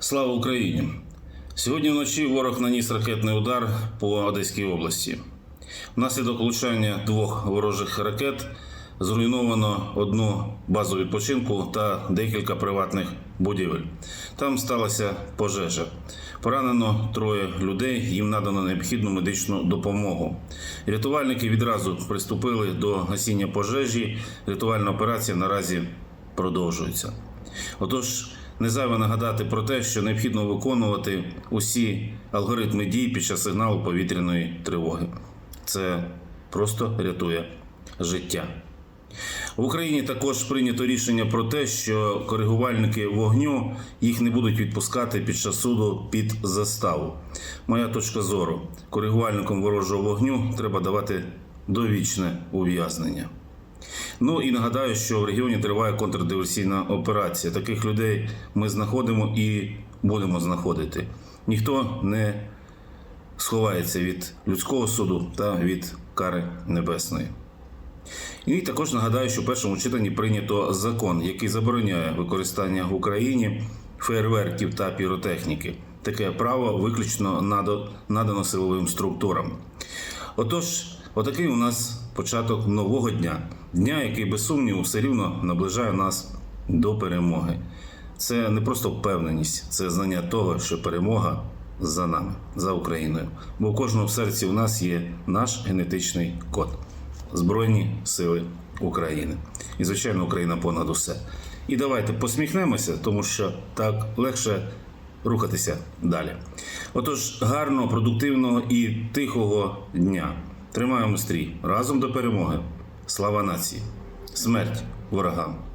Слава Україні! Сьогодні вночі ворог наніс ракетний удар по Одеській області. Внаслідок влучання двох ворожих ракет зруйновано одну базу відпочинку та декілька приватних будівель. Там сталася пожежа. Поранено троє людей, їм надано необхідну медичну допомогу. Рятувальники відразу приступили до гасіння пожежі. Рятувальна операція наразі продовжується. Отож, не зайве нагадати про те, що необхідно виконувати усі алгоритми дій під час сигналу повітряної тривоги. Це просто рятує життя. В Україні також прийнято рішення про те, що коригувальники вогню їх не будуть відпускати під час суду під заставу. Моя точка зору: коригувальникам ворожого вогню треба давати довічне ув'язнення. Ну і нагадаю, що в регіоні триває контрдиверсійна операція. Таких людей ми знаходимо і будемо знаходити. Ніхто не сховається від людського суду та від кари небесної. І також нагадаю, що в першому читанні прийнято закон, який забороняє використання в Україні фейерверків та піротехніки. Таке право виключно надано силовим структурам. Отож, отакий у нас початок нового дня. Дня, який без сумніву все рівно наближає нас до перемоги. Це не просто впевненість, це знання того, що перемога за нами, за Україною. Бо у кожного в серці у нас є наш генетичний код. Збройні сили України. І, звичайно, Україна понад усе. І давайте посміхнемося, тому що так легше рухатися далі. Отож, гарного, продуктивного і тихого дня. Тримаємо стрій разом до перемоги. Слава нації! Смерть ворогам!